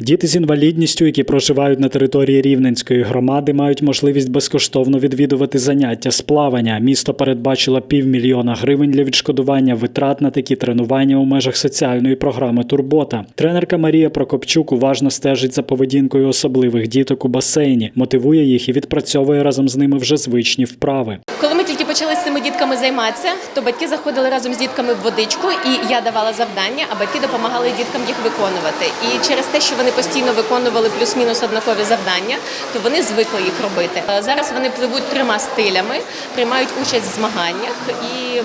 Діти з інвалідністю, які проживають на території Рівненської громади, мають можливість безкоштовно відвідувати заняття з плавання. Місто передбачило півмільйона гривень для відшкодування витрат на такі тренування у межах соціальної програми Турбота. Тренерка Марія Прокопчук уважно стежить за поведінкою особливих діток у басейні, мотивує їх і відпрацьовує разом з ними вже звичні вправи. Коли ми почали з цими дітками займатися, то батьки заходили разом з дітками в водичку, і я давала завдання, а батьки допомагали діткам їх виконувати. І через те, що вони постійно виконували плюс-мінус однакові завдання, то вони звикли їх робити. Е, Зараз вони пливуть трьома стилями, приймають участь в змаганнях і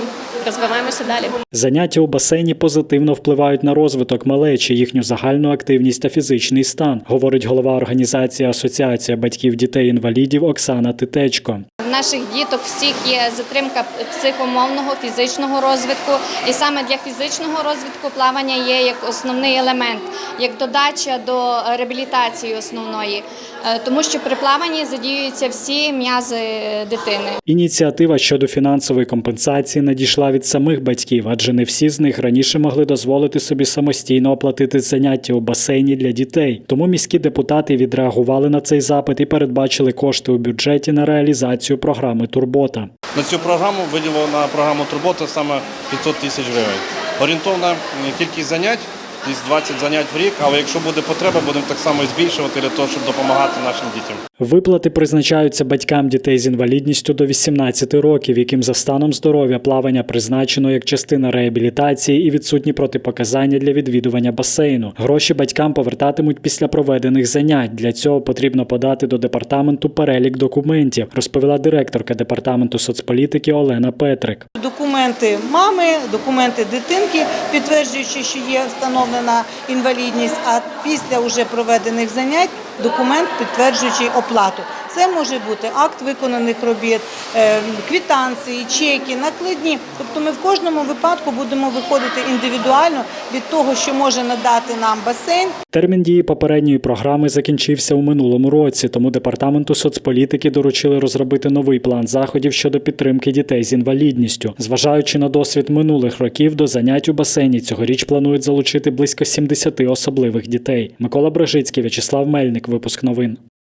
розвиваємося далі. Заняття у басейні позитивно впливають на розвиток малечі, їхню загальну активність та фізичний стан, говорить голова організації Асоціація батьків дітей-інвалідів Оксана Титечко. Наших діток всіх є затримка психомовного, фізичного розвитку, і саме для фізичного розвитку плавання є як основний елемент, як додача до реабілітації основної, Е, тому що при плаванні задіюються всі м'язи дитини. Ініціатива щодо фінансової компенсації надійшла від самих батьків, адже не всі з них раніше могли дозволити собі самостійно оплатити заняття у басейні для дітей. Тому міські депутати відреагували на цей запит і передбачили кошти у бюджеті на реалізацію програми Турбота. На цю програму виділено на програму Турбота саме 500 тисяч гривень. Орієнтовна кількість занять десь 20 занять в рік, але якщо буде потреба, будемо так само збільшувати для того, щоб допомагати нашим дітям. Виплати призначаються батькам дітей з інвалідністю до 18 років, яким за станом здоров'я плавання призначено як частина реабілітації і відсутні протипоказання для відвідування басейну. Гроші батькам повертатимуть після проведених занять. Для цього потрібно подати до департаменту перелік документів, розповіла директорка департаменту соцполітики Олена Петрик. Документи мами, документи дитинки, підтверджуючи, що є встановлена інвалідність, а після вже проведених занять документ, підтверджуючий оплату. Це може бути акт виконаних робіт, е, квитанції, чеки, накладні. Тобто ми в кожному випадку будемо виходити індивідуально від того, що може надати нам басейн, Термін дії попередньої програми закінчився у минулому році, тому департаменту соцполітики доручили розробити новий план заходів щодо підтримки дітей з інвалідністю. Зважаючи на досвід минулих років, до занять у басейні цьогоріч планують залучити близько 70 особливих дітей. Микола Брежицький, В'ячеслав Мельник, випуск новин.